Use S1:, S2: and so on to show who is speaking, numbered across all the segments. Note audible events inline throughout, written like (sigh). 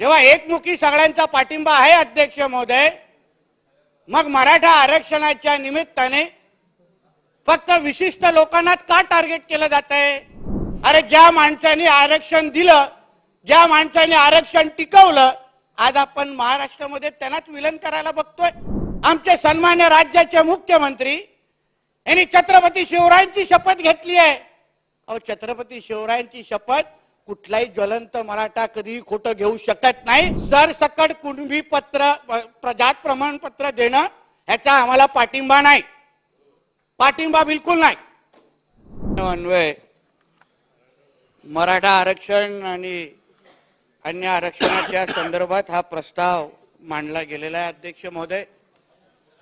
S1: जेव्हा एकमुखी सगळ्यांचा पाठिंबा आहे अध्यक्ष महोदय मग मराठा आरक्षणाच्या निमित्ताने फक्त विशिष्ट लोकांनाच का टार्गेट केलं जात आहे अरे ज्या माणसाने आरक्षण दिलं ज्या माणसाने आरक्षण टिकवलं आज आपण महाराष्ट्रामध्ये त्यांनाच विलन करायला बघतोय. आमचे सन्मान्य राज्याचे मुख्यमंत्री यांनी छत्रपती शिवरायांची शपथ घेतली आहे. अहो छत्रपती शिवरायांची शपथ कुठलाही ज्वलंत मराठा कधीही खोटं घेऊ शकत नाही. सरसकट कुणबी पत्र प्रजात जात प्रमाणपत्र देणं ह्याचा आम्हाला पाठिंबा नाही. पाठिंबा बिलकुल नाही. अन्वय मराठा आरक्षण आणि अन्य आरक्षणाच्या संदर्भात हा प्रस्ताव मांडला गेलेला आहे अध्यक्ष महोदय.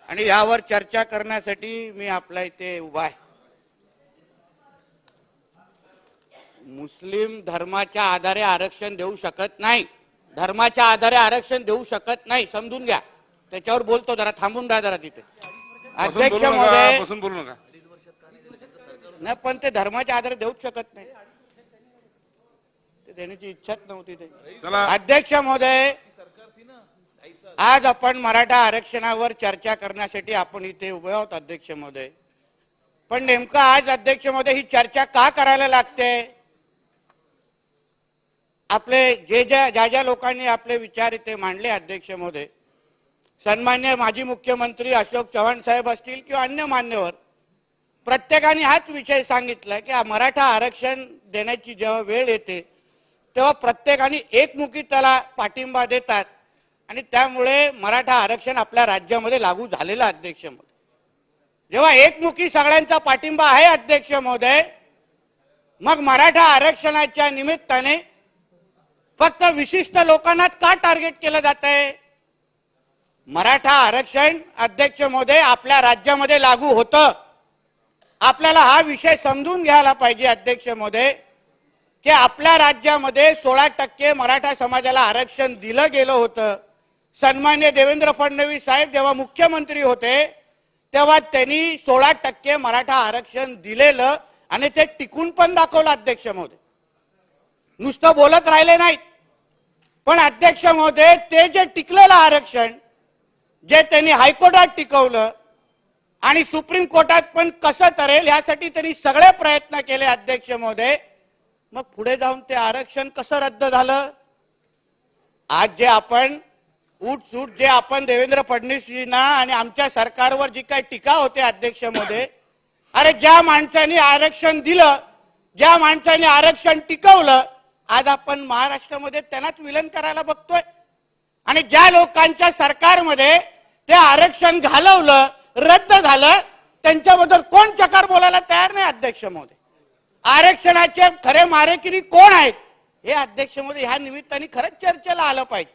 S1: आणि यावर चर्चा करण्यासाठी मी आपल्या इथे उभा आहे. मुस्लिम धर्माच्या आधारे आरक्षण देऊ शकत नाही. धर्माच्या आधारे आरक्षण देऊ शकत नाही. समजून घ्या. त्याच्यावर बोलतो जरा थांबून राहा जरा तिथे. अध्यक्ष महोदय
S2: बसून बोलू नका
S1: नाही? पण ते धर्माच्या आधारे देऊच शकत नाही. ते देण्याची इच्छाच नव्हती ते. अध्यक्ष महोदय आज आपण मराठा आरक्षणावर चर्चा करण्यासाठी आपण इथे उभे आहोत अध्यक्ष महोदय पण नेमकं आज अध्यक्ष महोदय ही चर्चा का करायला लागते? आपले जे ज्या ज्या ज्या लोकांनी आपले विचार इथे मांडले अध्यक्ष महोदय सन्मान्य माजी मुख्यमंत्री अशोक चव्हाण साहेब असतील किंवा अन्य मान्यवर प्रत्येकाने हाच विषय सांगितला की मराठा आरक्षण देण्याची जेव्हा वेळ येते तेव्हा प्रत्येकाने एकमुखी त्याला पाठिंबा देतात आणि त्यामुळे मराठा आरक्षण आपल्या राज्यामध्ये लागू झालेलं अध्यक्ष महोदय. जेव्हा एकमुखी सगळ्यांचा पाठिंबा आहे अध्यक्ष महोदय मग मराठा आरक्षणाच्या निमित्ताने फक्त विशिष्ट लोकांनाच का टार्गेट केलं जात आहे मराठा आरक्षण अध्यक्ष महोदय आपल्या राज्यामध्ये लागू होतं. आपल्याला हा विषय समजून घ्यायला पाहिजे अध्यक्ष महोदय की आपल्या राज्यामध्ये सोळा टक्के मराठा समाजाला आरक्षण दिलं गेलं होतं. सन्मान्य देवेंद्र फडणवीस साहेब जेव्हा मुख्यमंत्री होते तेव्हा त्यांनी सोळा टक्के मराठा आरक्षण दिलेलं आणि ते टिकून पण दाखवलं अध्यक्ष महोदय नुसतं बोलत राहिले नाहीत. पण अध्यक्ष महोदय ते जे टिकलेलं आरक्षण जे त्यांनी हायकोर्टात टिकवलं आणि सुप्रीम कोर्टात पण कसं तरेल यासाठी त्यांनी सगळे प्रयत्न केले अध्यक्ष महोदय. मग पुढे जाऊन ते आरक्षण कसं रद्द झालं? आज जे आपण उठ सूट जे आपण देवेंद्र फडणवीसजींना आणि आमच्या सरकारवर जी काही टीका होते अध्यक्ष महोदय अरे ज्या माणसाने आरक्षण दिलं ज्या माणसाने आरक्षण टिकवलं आज आपण महाराष्ट्रामध्ये त्यांनाच विलन करायला बघतोय. आणि ज्या लोकांच्या सरकारमध्ये ते आरक्षण घालवलं रद्द झालं त्यांच्याबद्दल कोण चकार बोलायला तयार नाही अध्यक्ष महोदय? आरक्षणाचे खरे मारेकिरी कोण आहेत? हे अध्यक्ष महोदय ह्या निमित्ताने खरंच चर्चेला आलं पाहिजे.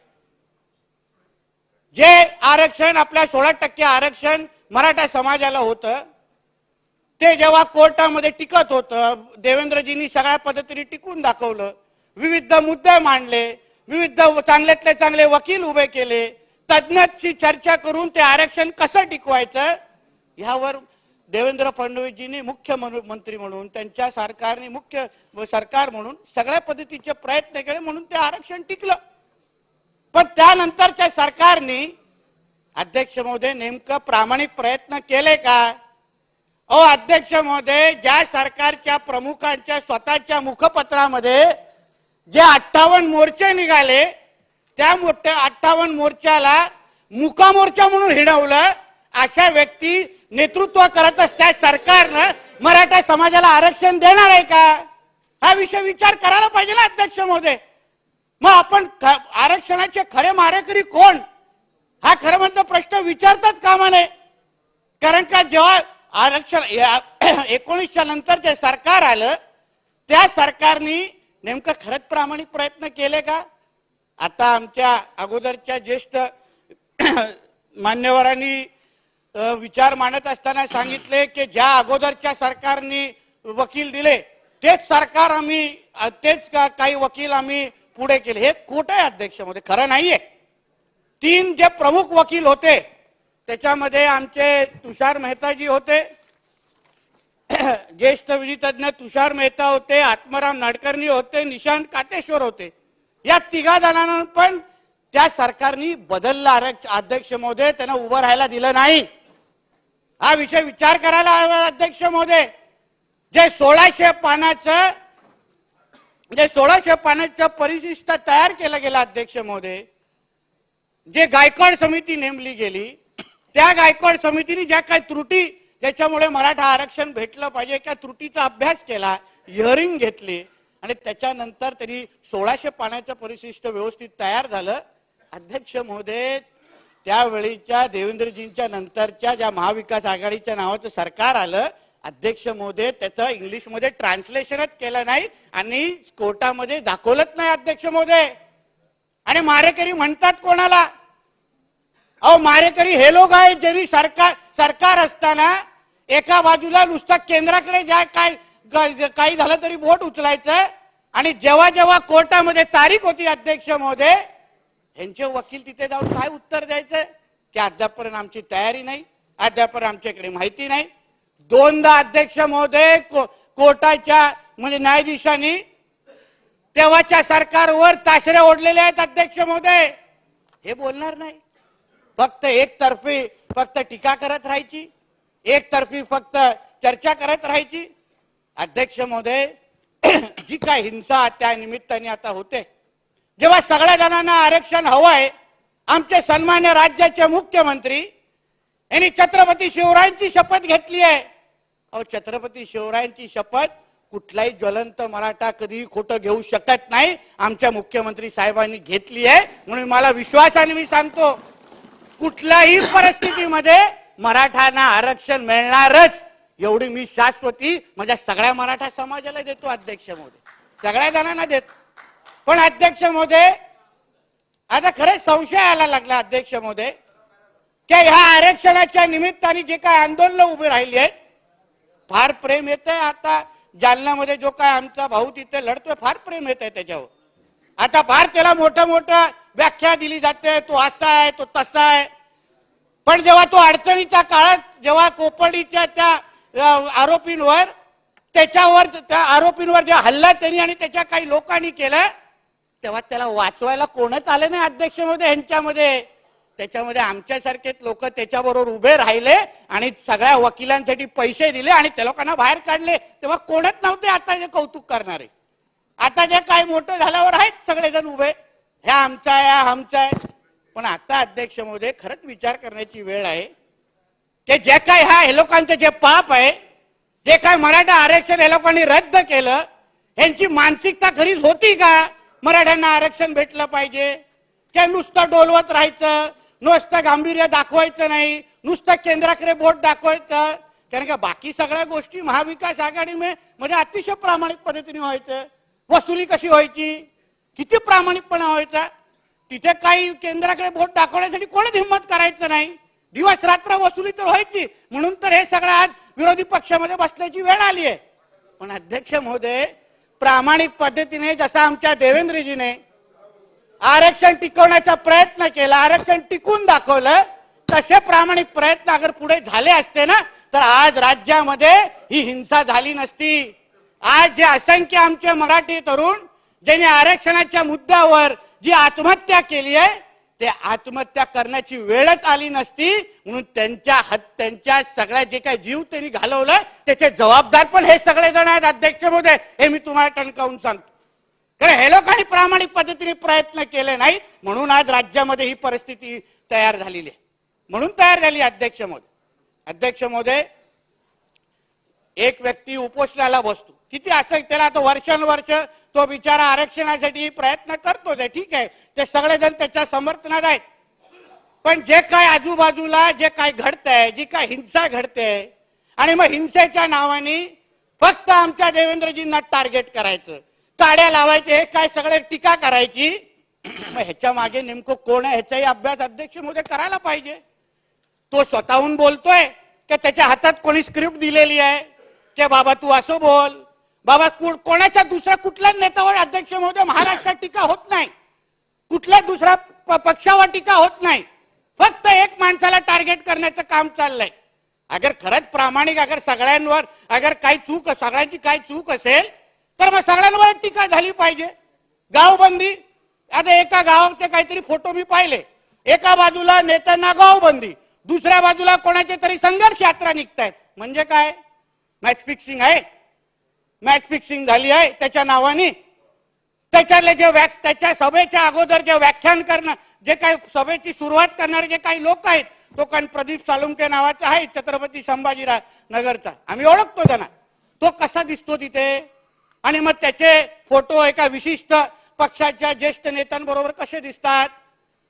S1: जे आरक्षण आपल्या सोळा टक्के आरक्षण मराठा समाजाला होतं ते जेव्हा कोर्टामध्ये टिकत होतं देवेंद्रजींनी सगळ्या पद्धतीने टिकून दाखवलं विविध मुद्दे मांडले विविध चांगल्यातले चांगले वकील उभे केले. तज्ज्ञांशी चर्चा करून ते आरक्षण कसं टिकवायचं ह्यावर देवेंद्र फडणवीसजींनी मुख्यमंत्री म्हणून त्यांच्या सरकारने मुख्य सरकार म्हणून सगळ्या पद्धतीचे प्रयत्न केले म्हणून ते आरक्षण टिकलं. पण त्यानंतरच्या सरकारने अध्यक्ष महोदय नेमकं प्रामाणिक प्रयत्न केले का? अहो अध्यक्ष महोदय ज्या सरकारच्या प्रमुखांच्या स्वतःच्या मुखपत्रामध्ये जे अठ्ठावन्न मोर्चे निघाले त्या मोठ्या अठ्ठावन्न मोर्चाला मुका मोर्चा म्हणून हिणवलं अशा व्यक्ती नेतृत्व करत असत्या सरकारनं. मराठा समाजाला आरक्षण देणार आहे का? हा विषय विचार करायला पाहिजे ना अध्यक्ष महोदय. मग आपण ख- आरक्षणाचे खरे मारेकरी कोण? हा खरं म्हणजे प्रश्न विचारतात कामा नये कारण का जेव्हा आरक्षण एकोणीसच्या नंतर जे सरकार आलं त्या सरकारनी नेमकं खरंच प्रामाणिक प्रयत्न केले का? आता आमच्या अगोदरच्या ज्येष्ठ (clears throat) मान्यवरांनी विचार मांडत असताना सांगितले की ज्या अगोदरच्या सरकारने वकील दिले तेच सरकार आम्ही तेच का- काही वकील आम्ही पुढे केले. हे खोट आहे अध्यक्षमध्ये खरं नाहीये. तीन जे प्रमुख वकील होते त्याच्यामध्ये आमचे तुषार मेहताजी होते (coughs) ज्येष्ठ विधितज्ञ तुषार मेहता होते आत्माराम नाडकर्णी होते निशांत कातेश्वर होते. या तिघा जणांना पण त्या सरकारने बदललं आरक्ष- अध्यक्ष महोदय त्यांना उभं राहायला दिलं नाही. हा विषय विचार करायला हवा अध्यक्ष महोदय. जे सोळाशे पानाचं जे सोळाशे पानाचं परिशिष्ट तयार केलं गेलं अध्यक्ष महोदय. जे गायकवाड समिती नेमली गेली त्या गायकवाड समितीने ज्या काही त्रुटी त्याच्यामुळे मराठा आरक्षण भेटलं पाहिजे त्या त्रुटीचा अभ्यास केला हिअरिंग घेतली आणि त्याच्यानंतर त्यांनी सोळाशे पाण्याचं परिशिष्ट व्यवस्थित तयार झालं. अध्यक्ष महोदय त्यावेळीच्या देवेंद्रजींच्या नंतरच्या ज्या महाविकास आघाडीच्या नावाचं सरकार आलं अध्यक्ष महोदय त्याचं इंग्लिशमध्ये ट्रान्सलेशनच केलं नाही आणि कोर्टामध्ये दाखवलंच नाही अध्यक्ष महोदय. आणि मारेकरी म्हणतात कोणाला? अहो मारेकरी हे लोक आहेत ज्यांनी सरकार सरकार असताना एका बाजूला नुसतं केंद्राकडे ज्या काय ग- काही झालं तरी बोट उचलायचं. आणि जेव्हा जेव्हा कोर्टामध्ये तारीख होती अध्यक्ष महोदय यांचे वकील तिथे जाऊन काय उत्तर द्यायचं? की अद्यापर्यंत आमची तयारी नाही अद्यापर्यंत आमच्याकडे माहिती नाही. दोनदा अध्यक्ष महोदय को- कोर्टाच्या म्हणजे न्यायाधीशांनी तेव्हाच्या सरकारवर ताशरे ओढलेले आहेत अध्यक्ष महोदय. हे बोलणार नाही. फक्त एकतर्फी फक्त टीका करत राहायची. एकतर्फी फक्त चर्चा करत राहायची. अध्यक्ष महोदय (clears throat) जी काय हिंसा त्या निमित्ताने आता होते. जेव्हा सगळ्या जणांना आरक्षण हवंय आमचे सन्मान्य राज्याचे मुख्यमंत्री यांनी छत्रपती शिवरायांची शपथ घेतली आहे. अहो छत्रपती शिवरायांची शपथ कुठलाही ज्वलंत मराठा कधीही खोटं घेऊ शकत नाही आमच्या मुख्यमंत्री साहेबांनी घेतली आहे. म्हणून मला विश्वासाने मी सांगतो कुठल्याही परिस्थितीमध्ये मराठांना आरक्षण मिळणारच. एवढी मी शाश्वती माझ्या सगळ्या मराठा समाजाला देतो अध्यक्ष मोदी. सगळ्या जणांना देतो. पण अध्यक्ष महोदय आता खरंच संशय यायला लागला अध्यक्ष महोदय की ह्या आरक्षणाच्या निमित्ताने जे काय आंदोलन उभी राहिली आहेत फार प्रेम येत आता. जालन्यामध्ये जो काय आमचा भाऊ तिथे लढतोय फार प्रेम येत आहे त्याच्यावर. आता फार त्याला मोठं मोठं व्याख्या दिली जाते तो असा आहे तो तसा आहे. पण जेव्हा तो अडचणीच्या काळात जेव्हा कोपर्डीच्या त्या आरोपींवर त्याच्यावर त्या आरोपींवर जेव्हा हल्ला त्यांनी आणि त्याच्या काही लोकांनी केला तेव्हा त्याला वाचवायला कोणच आले नाही अध्यक्षमध्ये यांच्यामध्ये. त्याच्यामध्ये आमच्यासारखेच लोक त्याच्याबरोबर उभे राहिले आणि सगळ्या वकिलांसाठी पैसे दिले आणि त्या लोकांना बाहेर काढले. तेव्हा कोणच नव्हते आता जे कौतुक करणारे. आता जे काय मोठं झाल्यावर आहेत सगळेजण उभे. ह्या आमचा आहे आमचा आहे पण आता अध्यक्ष महोदय खरंच विचार करण्याची वेळ आहे. की जे काय ह्या हे लोकांचं जे पाप आहे जे काय मराठा आरक्षण हे लोकांनी रद्द केलं यांची मानसिकता खरीच होती का? मराठ्यांना आरक्षण भेटलं पाहिजे. त्या नुसतं डोलवत राहायचं नुसतं गांभीर्य दाखवायचं नाही नुसतं केंद्राकडे बोट दाखवायचं. कारण का बाकी सगळ्या गोष्टी महाविकास आघाडी म्हणजे अतिशय प्रामाणिक पद्धतीने व्हायचं. वसुली कशी व्हायची? किती प्रामाणिकपणा व्हायचा? तिथे काही केंद्राकडे बोट दाखवण्यासाठी कोणच हिंमत करायचं नाही? दिवस रात्र वसुली तर व्हायची. म्हणून तर हे सगळं आज विरोधी पक्षामध्ये बसण्याची वेळ आली आहे. पण अध्यक्ष महोदय प्रामाणिक पद्धतीने जसा आमच्या देवेंद्रजीने आरक्षण टिकवण्याचा प्रयत्न केला आरक्षण टिकून दाखवलं तसे प्रामाणिक प्रयत्न अगर पुढे झाले असते ना तर आज राज्यामध्ये ही हिंसा झाली नसती. आज जे असंख्य आमचे मराठी तरुण ज्यांनी आरक्षणाच्या मुद्द्यावर जी आत्महत्या केली आहे ते आत्महत्या करण्याची वेळच आली नसती म्हणून त्यांच्या हत त्यांच्या सगळ्या जे काही जीव त्यांनी घालवलं त्याचे जबाबदार पण हे सगळे जण आहेत. अध्यक्ष मोदय हे मी तुम्हाला टणकावून सांगतो. कारण हे लोकांनी प्रामाणिक पद्धतीने प्रयत्न केले नाही म्हणून आज राज्यामध्ये ही परिस्थिती तयार झालेली आहे. म्हणून तयार झाली अध्यक्ष महोदय. अध्यक्ष महोदय एक व्यक्ती उपोषणाला बसतो. किती असं त्याला आता वर्षानुवर्ष तो बिचारा आरक्षणासाठी प्रयत्न करतो ते ठीक आहे. ते सगळेजण त्याच्या समर्थनात आहेत. पण जे काय आजूबाजूला जे काय घडतंय जी काय हिंसा घडते आणि मग हिंसेच्या नावाने फक्त आमच्या देवेंद्रजींना टार्गेट करायचं. काड्या लावायचे हे काय सगळे टीका करायची? मग ह्याच्या मागे नेमकं कोण आहे? ह्याचाही अभ्यास अध्यक्ष मोदी करायला पाहिजे. तो स्वतःहून बोलतोय की त्याच्या हातात कोणी स्क्रिप्ट दिलेली आहे. की बाबा तू असं बोल? बाबा कु- कोणाच्या दुसऱ्या कुठल्याच नेत्यावर अध्यक्ष महोदय महाराष्ट्रात टीका होत नाही? कुठल्या दुसऱ्या प- पक्षावर टीका होत नाही? फक्त एक माणसाला टार्गेट करण्याचं काम चाललंय. अगर खरंच प्रामाणिक अगर सगळ्यांवर अगर काही चूक सगळ्यांची काही चूक असेल तर मग सगळ्यांवर टीका झाली पाहिजे. गावबंदी आता एका गावाचे काहीतरी फोटो मी पाहिले. एका बाजूला नेत्यांना गावबंदी दुसऱ्या बाजूला कोणाचे तरी संघर्ष यात्रा निघतायत. म्हणजे काय? मॅच फिक्सिंग आहे. मॅच फिक्सिंग झाली आहे त्याच्या नावाने. त्याच्यातले जे व्या त्याच्या सभेच्या अगोदर जे व्याख्यान करणं जे काही सभेची सुरुवात करणारे जे काही लोक आहेत तो कारण प्रदीप सालुंके नावाचा आहे छत्रपती संभाजीराव नगरचा. आम्ही ओळखतो त्यांना. तो कसा दिसतो तिथे? आणि मग त्याचे फोटो एका विशिष्ट पक्षाच्या ज्येष्ठ नेत्यांबरोबर कसे दिसतात?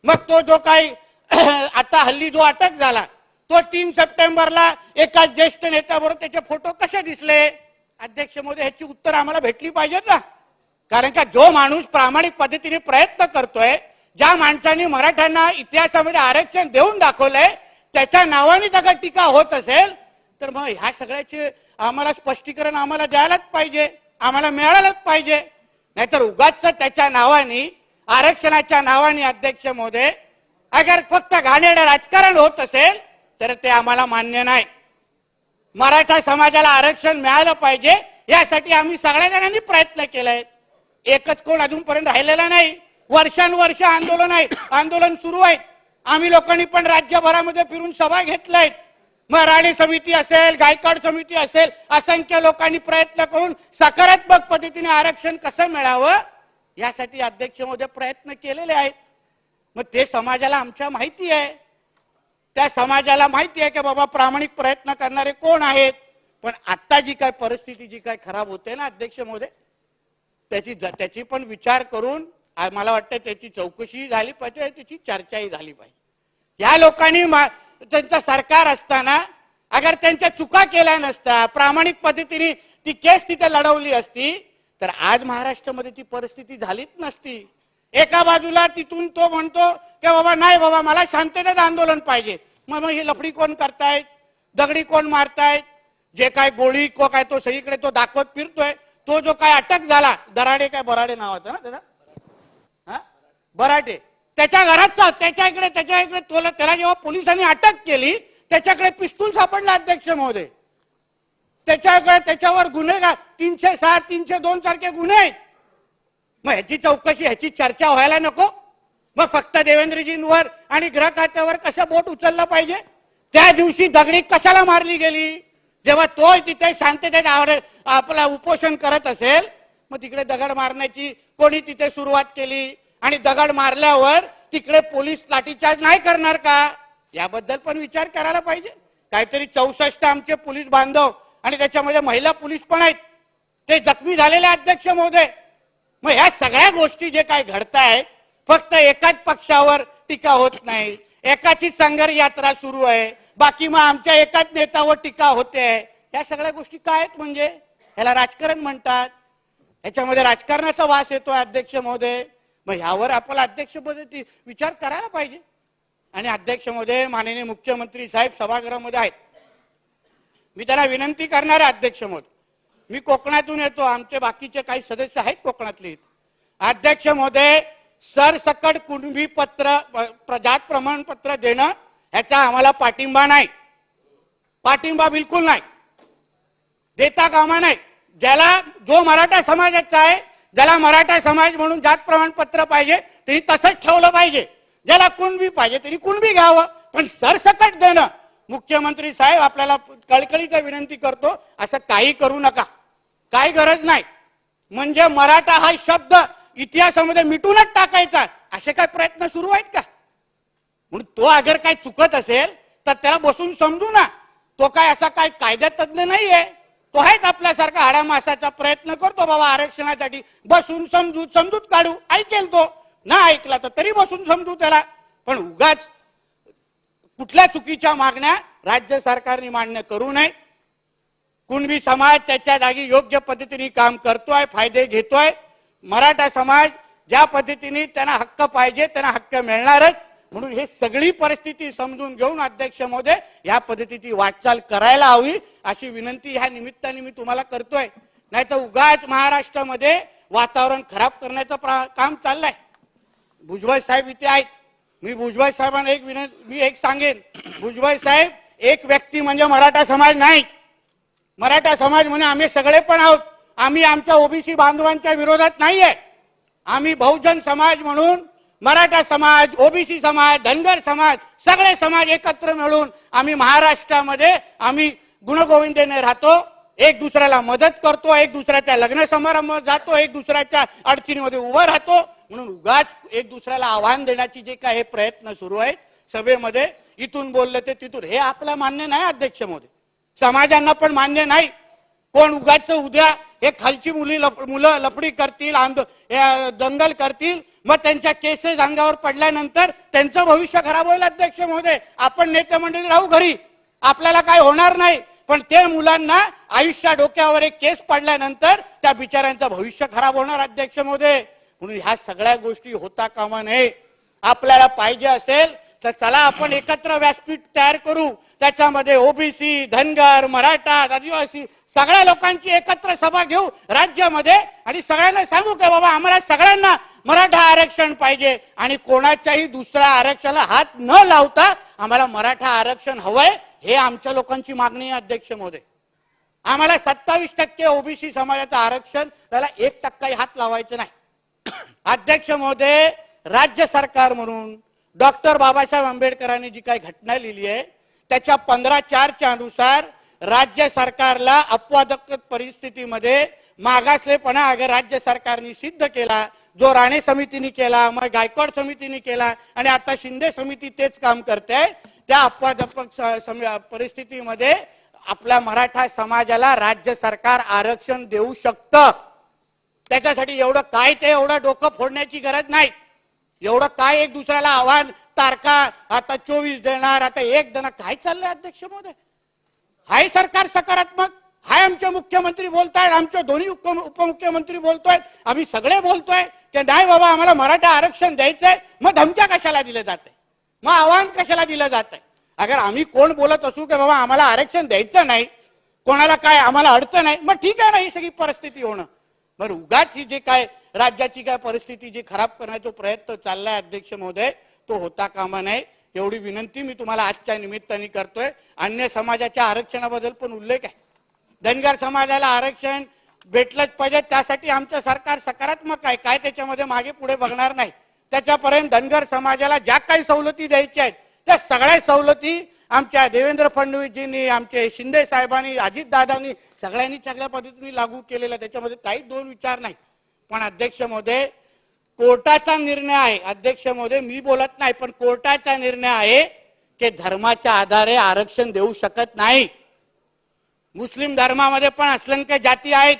S1: मग तो जो काही (clears throat) आता हल्ली जो अटक झाला तो तीन सप्टेंबरला एका ज्येष्ठ नेत्याबरोबर त्याचे फोटो कसे दिसले? अध्यक्ष मोदी ह्याची उत्तर आम्हाला भेटली पाहिजेत ना. कारण का जो माणूस प्रामाणिक पद्धतीने प्रयत्न करतोय ज्या माणसाने मराठ्यांना इतिहासामध्ये आरक्षण देऊन दाखवलंय त्याच्या नावाने जर टीका होत असेल तर मग ह्या सगळ्याचे आम्हाला स्पष्टीकरण आम्हाला द्यायलाच पाहिजे आम्हाला मिळालंच पाहिजे. नाहीतर उगाच त्याच्या नावाने आरक्षणाच्या नावाने अध्यक्ष मोदय अगर फक्त घाणेरडं राजकारण होत असेल तर ते आम्हाला मान्य नाही. मराठा समाजाला आरक्षण मिळालं पाहिजे यासाठी आम्ही सगळ्या जणांनी प्रयत्न केलाय. एकच कोण अजूनपर्यंत राहिलेला नाही. वर्षानुवर्ष आंदोलन आहे. आंदोलन सुरू आहे. आम्ही लोकांनी पण राज्यभरामध्ये फिरून सभा घेतलाय. मग राणे समिती असेल गायकवाड समिती असेल असंख्य लोकांनी प्रयत्न करून सकारात्मक पद्धतीने आरक्षण कसं मिळावं यासाठी अध्यक्ष मोदी प्रयत्न केलेले आहेत. मग ते समाजाला आमच्या माहिती आहे. त्या समाजाला माहिती आहे की बाबा प्रामाणिक प्रयत्न करणारे कोण आहेत? पण आता जी काय परिस्थिती जी काय खराब होते ना अध्यक्ष मोदय त्याची त्याची पण विचार करून मला वाटतं त्याची चौकशी झाली पाहिजे त्याची चर्चाही झाली पाहिजे. या लोकांनी त्यांचा सरकार असताना अगर त्यांच्या चुका केल्या नसत्या प्रामाणिक पद्धतीने ती केस तिथे लढवली असती तर आज महाराष्ट्रामध्ये ती परिस्थिती झालीच नसती. एका बाजूला तिथून तो म्हणतो की बाबा नाही बाबा मला शांततेत आंदोलन पाहिजे. मग मग ही लफडी कोण करतायत? दगडी कोण मारतायत? जे काय गोळी को काय तो सगळीकडे तो दाखवत फिरतोय तो जो काय अटक झाला दराडे काय बराडे नावाचा ना त्याचा? हा? बराटे त्याच्या घरात त्याच्या इकडे त्याच्या इकडे तोला त्याला जेव्हा पोलिसांनी अटक केली त्याच्याकडे पिस्तूल सापडला अध्यक्ष महोदय. त्याच्याकडे त्याच्यावर गुन्हे का तीनशे सहा तीनशे दोन सारखे गुन्हे आहेत. मग ह्याची चौकशी ह्याची चर्चा व्हायला नको. मग फक्त देवेंद्रजींवर आणि ग्रह खात्यावर कसं बोट उचललं पाहिजे? त्या दिवशी दगडी कशाला मारली गेली? जेव्हा तो तिथे शांततेत आपला उपोषण करत असेल मग तिकडे दगड मारण्याची कोणी तिथे सुरुवात केली? आणि दगड मारल्यावर तिकडे पोलीस लाठीचार्ज नाही करणार का? याबद्दल पण विचार करायला पाहिजे. काहीतरी चौसष्ट आमचे पोलीस बांधव आणि त्याच्यामध्ये महिला पोलीस पण आहेत. ते जखमी झालेले अध्यक्ष महोदय. मग ह्या सगळ्या गोष्टी जे काय घडताय फक्त एकाच पक्षावर टीका होत नाही. एकाची संघर यात्रा सुरू आहे. बाकी मग आमच्या एकाच नेत्यावर टीका होते. या सगळ्या गोष्टी काय आहेत म्हणजे? ह्याला राजकारण म्हणतात. ह्याच्यामध्ये राजकारणाचा वास येतोय अध्यक्ष महोदय. मग ह्यावर आपल्याला अध्यक्ष विचार करायला पाहिजे. आणि अध्यक्ष महोदय माननीय मुख्यमंत्री साहेब सभागृहामध्ये आहेत. मी त्याला विनंती करणार आहे अध्यक्ष महोदय. मी कोकणातून येतो. आमचे बाकीचे काही सदस्य आहेत कोकणातले. अध्यक्ष महोदय सरसकट कुणबी पत्र जात प्रमाणपत्र देणं ह्याचा आम्हाला पाठिंबा नाही. पाठिंबा बिलकुल नाही. देता कामा नाही. ज्याला जो मराठा समाजाचा आहे ज्याला मराठा समाज म्हणून जात प्रमाणपत्र पाहिजे त्यांनी तसंच ठेवलं पाहिजे. ज्याला कुणबी पाहिजे त्यांनी कुणबी घ्यावं पण सरसकट देणं. मुख्यमंत्री साहेब आपल्याला कळकळीचा विनंती करतो असं काही करू नका. काही गरज नाही. म्हणजे मराठा हा शब्द इतिहासामध्ये मिटूनच टाकायचा. असे काय प्रयत्न सुरू आहेत का? म्हणून तो अगर काय चुकत असेल तर त्याला बसून समजू ना. तो काय असा काय कायदा तज्ञ नाहीये. तो आहेच आपल्यासारखा हाडामासाचा प्रयत्न करतो बाबा आरक्षणासाठी. बसून समजू समजूत काढू. ऐकेल तो. ना ऐकला तर तरी बसून समजू त्याला. पण उगाच कुठल्या चुकीच्या मागण्या राज्य सरकारने मान्य करू नये कुणबी समाज त्याच्या जागी योग्य पद्धतीने काम करतोय फायदे घेतोय. मराठा समाज ज्या पद्धतीने त्यांना हक्क पाहिजे त्यांना हक्क मिळणारच. म्हणून हे सगळी परिस्थिती समजून घेऊन अध्यक्ष महोदय या पद्धतीची वाटचाल करायला हवी अशी विनंती ह्या निमित्ताने मी तुम्हाला करतोय. नाही तर उगाच महाराष्ट्रामध्ये वातावरण खराब करण्याचं प्रा- काम चाललंय. भुजबळ साहेब इथे आहेत. मी भुजबळ साहेबांना एक विनंती मी एक सांगेन. भुजबळ साहेब एक व्यक्ती म्हणजे मराठा समाज नाही. मराठा समाज म्हणून आम्ही सगळे पण आहोत. आम्ही आमच्या ओबीसी बांधवांच्या विरोधात नाहीये. आम्ही बहुजन समाज म्हणून मराठा समाज ओबीसी समाज धनगर समाज सगळे समाज एकत्र मिळून आम्ही महाराष्ट्रामध्ये आम्ही गुणगोविंदेने राहतो. एक दुसऱ्याला मदत करतो एक दुसऱ्याच्या लग्न समारंभात जातो एक दुसऱ्याच्या अडचणीमध्ये उभं राहतो. म्हणून उगाच एक दुसऱ्याला आव्हान देण्याची जे काय हे प्रयत्न सुरू आहेत सभेमध्ये इथून बोललं ते तिथून. हे आपलं मान्य नाही अध्यक्ष मोदी. समाजांना पण मान्य नाही. कोण उगाच उद्या हे खालची मुली लप- मुलं लफडी करतील आंदो दंगल करतील मग त्यांच्या केसेस अंगावर पडल्यानंतर त्यांचं भविष्य खराब होईल अध्यक्ष महोदय. आपण नेते मंडळी राहू घरी. आपल्याला काय होणार नाही. पण ते मुलांना आयुष्या डोक्यावर एक केस पडल्यानंतर त्या बिचाऱ्यांचं भविष्य खराब होणार अध्यक्ष महोदय. म्हणून ह्या सगळ्या गोष्टी होता कामा नये. आपल्याला पाहिजे असेल तर चला आपण एकत्र व्यासपीठ तयार करू. त्याच्यामध्ये ओबीसी धनगर मराठा आदिवासी सगळ्या लोकांची एकत्र सभा घेऊ राज्यामध्ये आणि सगळ्यांना सांगू की बाबा आम्हाला सगळ्यांना मराठा आरक्षण पाहिजे आणि कोणाच्याही दुसऱ्या आरक्षणाला हात न लावता आम्हाला मराठा आरक्षण हवंय हे आमच्या लोकांची मागणी आहे अध्यक्ष महोदय. आम्हाला सत्तावीस टक्के ओबीसी समाजाचं आरक्षण त्याला एक टक्काही हात लावायचं नाही. अध्यक्ष महोदय राज्य सरकार म्हणून डॉक्टर बाबासाहेब आंबेडकरांनी जी काही घटना लिहिली आहे त्याच्या पंधरा चारच्या अनुसार राज्य सरकारला अपवादक परिस्थितीमध्ये मागासलेपणा अगर राज्य सरकारने सिद्ध केला जो राणे समितीने केला मग गायकवाड समितीने केला आणि आता शिंदे समिती तेच काम करते त्या अपवादक परिस्थितीमध्ये आपल्या मराठा समाजाला राज्य सरकार आरक्षण देऊ शकतं. त्याच्यासाठी एवढं काय ते एवढं डोकं फोडण्याची गरज नाही. एवढं काय एक दुसऱ्याला आव्हान तारखा आता चोवीस देणार आता एक देणार. काय चाललंय अध्यक्ष महोदय? हाय सरकार सकारात्मक हाय आमचे मुख्यमंत्री बोलतायत आमचे दोन्ही उपमुख्यमंत्री बोलतोय आम्ही सगळे बोलतोय की नाही बाबा आम्हाला मराठा आरक्षण द्यायचंय. मग धमक्या कशाला दिलं जाते मग आव्हान कशाला दिलं जात आहे? अगर आम्ही कोण बोलत असू की बाबा आम्हाला आरक्षण द्यायचं नाही कोणाला काय आम्हाला अडचण आहे मग ठीक आहे ना ही सगळी परिस्थिती होणं. बरं उगाच ही जे काय राज्याची काय परिस्थिती जी खराब करण्याचा प्रयत्न चाललाय अध्यक्ष महोदय तो होता कामा नये एवढी विनंती मी तुम्हाला आजच्या निमित्ताने करतोय. अन्य समाजाच्या आरक्षणाबद्दल पण उल्लेख आहे. धनगर समाजाला आरक्षण भेटलंच पाहिजे त्यासाठी आमचं सरकार सकारात्मक आहे. काय त्याच्यामध्ये मागे पुढे बघणार नाही. त्याच्यापर्यंत धनगर समाजाला ज्या काही सवलती द्यायच्या आहेत त्या सगळ्या सवलती आमच्या देवेंद्र फडणवीसजींनी आमचे शिंदे साहेबांनी अजितदादांनी सगळ्यांनी चांगल्या पद्धतीने लागू केलेल्या त्याच्यामध्ये काही दोन विचार नाही. पण अध्यक्ष महोदय कोर्टाचा निर्णय आहे. अध्यक्ष महोदय मी बोलत नाही पण कोर्टाचा निर्णय आहे की धर्माच्या आधारे आरक्षण देऊ शकत नाही. मुस्लिम धर्मामध्ये पण असंख्य जाती आहेत.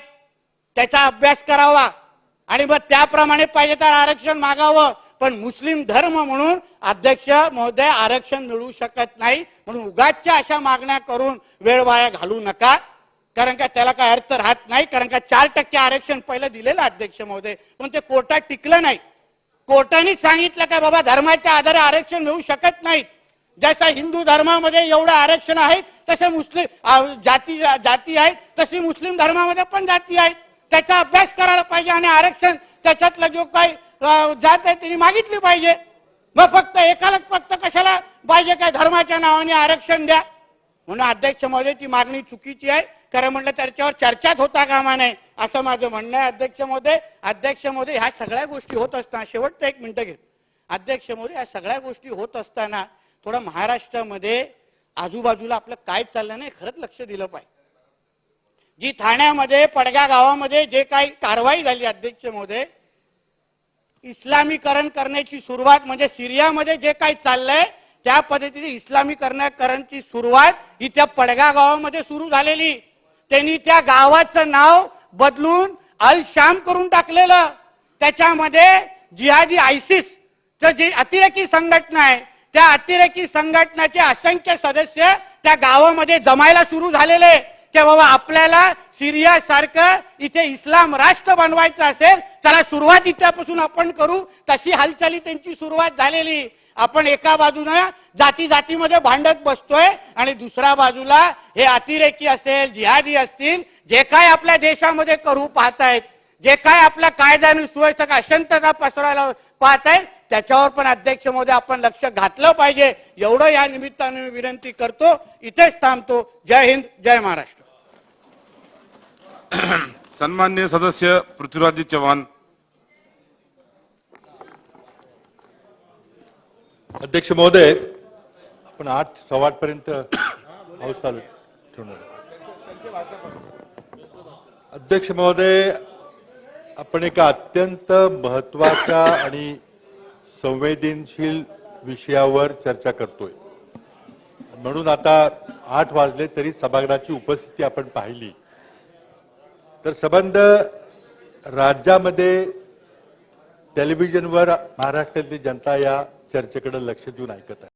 S1: त्याचा अभ्यास करावा. आणि मग त्याप्रमाणे पाहिजे तर आरक्षण मागावं. पण मुस्लिम धर्म म्हणून अध्यक्ष महोदय आरक्षण मिळू शकत नाही. म्हणून उगाच्या अशा मागण्या करून वेळ वाया घालू नका. कारण का त्याला काय अर्थ राहत नाही? कारण का चार टक्के आरक्षण पहिलं दिलेलं अध्यक्ष महोदय. पण ते कोर्टात टिकलं नाही. कोर्टाने सांगितलं का बाबा धर्माच्या आधारे आरक्षण मिळू शकत नाहीत जसा हिंदू धर्मामध्ये एवढं आरक्षण आहे तसे मुस्लिम जाती जाती आहेत तशी मुस्लिम धर्मामध्ये पण जाती आहेत. त्याचा अभ्यास करायला पाहिजे आणि आरक्षण त्याच्यातला जो काही जात आहे त्यांनी मागितली पाहिजे. मग फक्त एकालाच फक्त कशाला पाहिजे काय? धर्माच्या नावाने आरक्षण द्या. म्हणून अध्यक्ष महोदय ती मागणी चुकीची आहे. खरं म्हटलं त्याच्यावर चर्चाच होता कामा नये असं माझं म्हणणं आहे अध्यक्ष महोदय. अध्यक्ष महोदय ह्या सगळ्या गोष्टी होत असताना शेवटचं एक मिनटं घेत अध्यक्ष मोदी या सगळ्या गोष्टी होत असताना थोडं महाराष्ट्रामध्ये आजूबाजूला आपलं काय चाललं नाही खरंच लक्ष दिलं पाहिजे. जी ठाण्यामध्ये पडगा गावामध्ये जे काही कारवाई झाली अध्यक्ष महोदय इस्लामीकरण करण्याची सुरुवात म्हणजे सिरियामध्ये जे काही चाललंय त्या पद्धतीने इस्लामीकरणाची सुरुवात ही त्या पडगा गावामध्ये सुरू झालेली. त्यांनी त्या गावाचं नाव बदलून अल शाम करून टाकलेलं. त्याच्यामध्ये जिहादी आयसिस जी अतिरेकी संघटना आहे त्या अतिरेकी संघटनाचे असंख्य सदस्य त्या गावामध्ये जमायला सुरू झालेले. की बाबा आपल्याला सिरिया सारखं इथे इस्लाम राष्ट्र बनवायचं असेल त्याला सुरुवात इथल्यापासून आपण करू तशी हालचाली त्यांची सुरुवात झालेली. आपण एका बाजूनं जाती जातीमध्ये भांडत बसतोय आणि दुसऱ्या बाजूला हे अतिरेकी असेल जिहादी असतील जे काय आपल्या देशामध्ये करू पाहतायत जे काय आपल्या कायदा आणि सुव्यवस्था अशांतता पसरायला पाहताय त्याच्यावर पण अध्यक्ष मोदी आपण लक्ष घातलं पाहिजे. एवढं या निमित्ताने मी विनंती करतो. इथेच थांबतो. जय हिंद जय महाराष्ट्र.
S2: सन्मान्य सदस्य पृथ्वीराज चव्हाण अध्यक्ष महोदय आपण आठ सव्वा आठ पर्यंत हाऊस चालू ठेवणार अध्यक्ष महोदय आपण एका अत्यंत महत्त्वाच्या आणि संवेदनशील विषयावर चर्चा करतोय. म्हणून आता आठ वाजले तरी सभागृहाची उपस्थिती आपण पाहिली. तर संबंध राज्यामध्ये टेलिव्हिजनवर महाराष्ट्रातली जनता या चर्चेकडे लक्ष देऊन ऐकत आहे.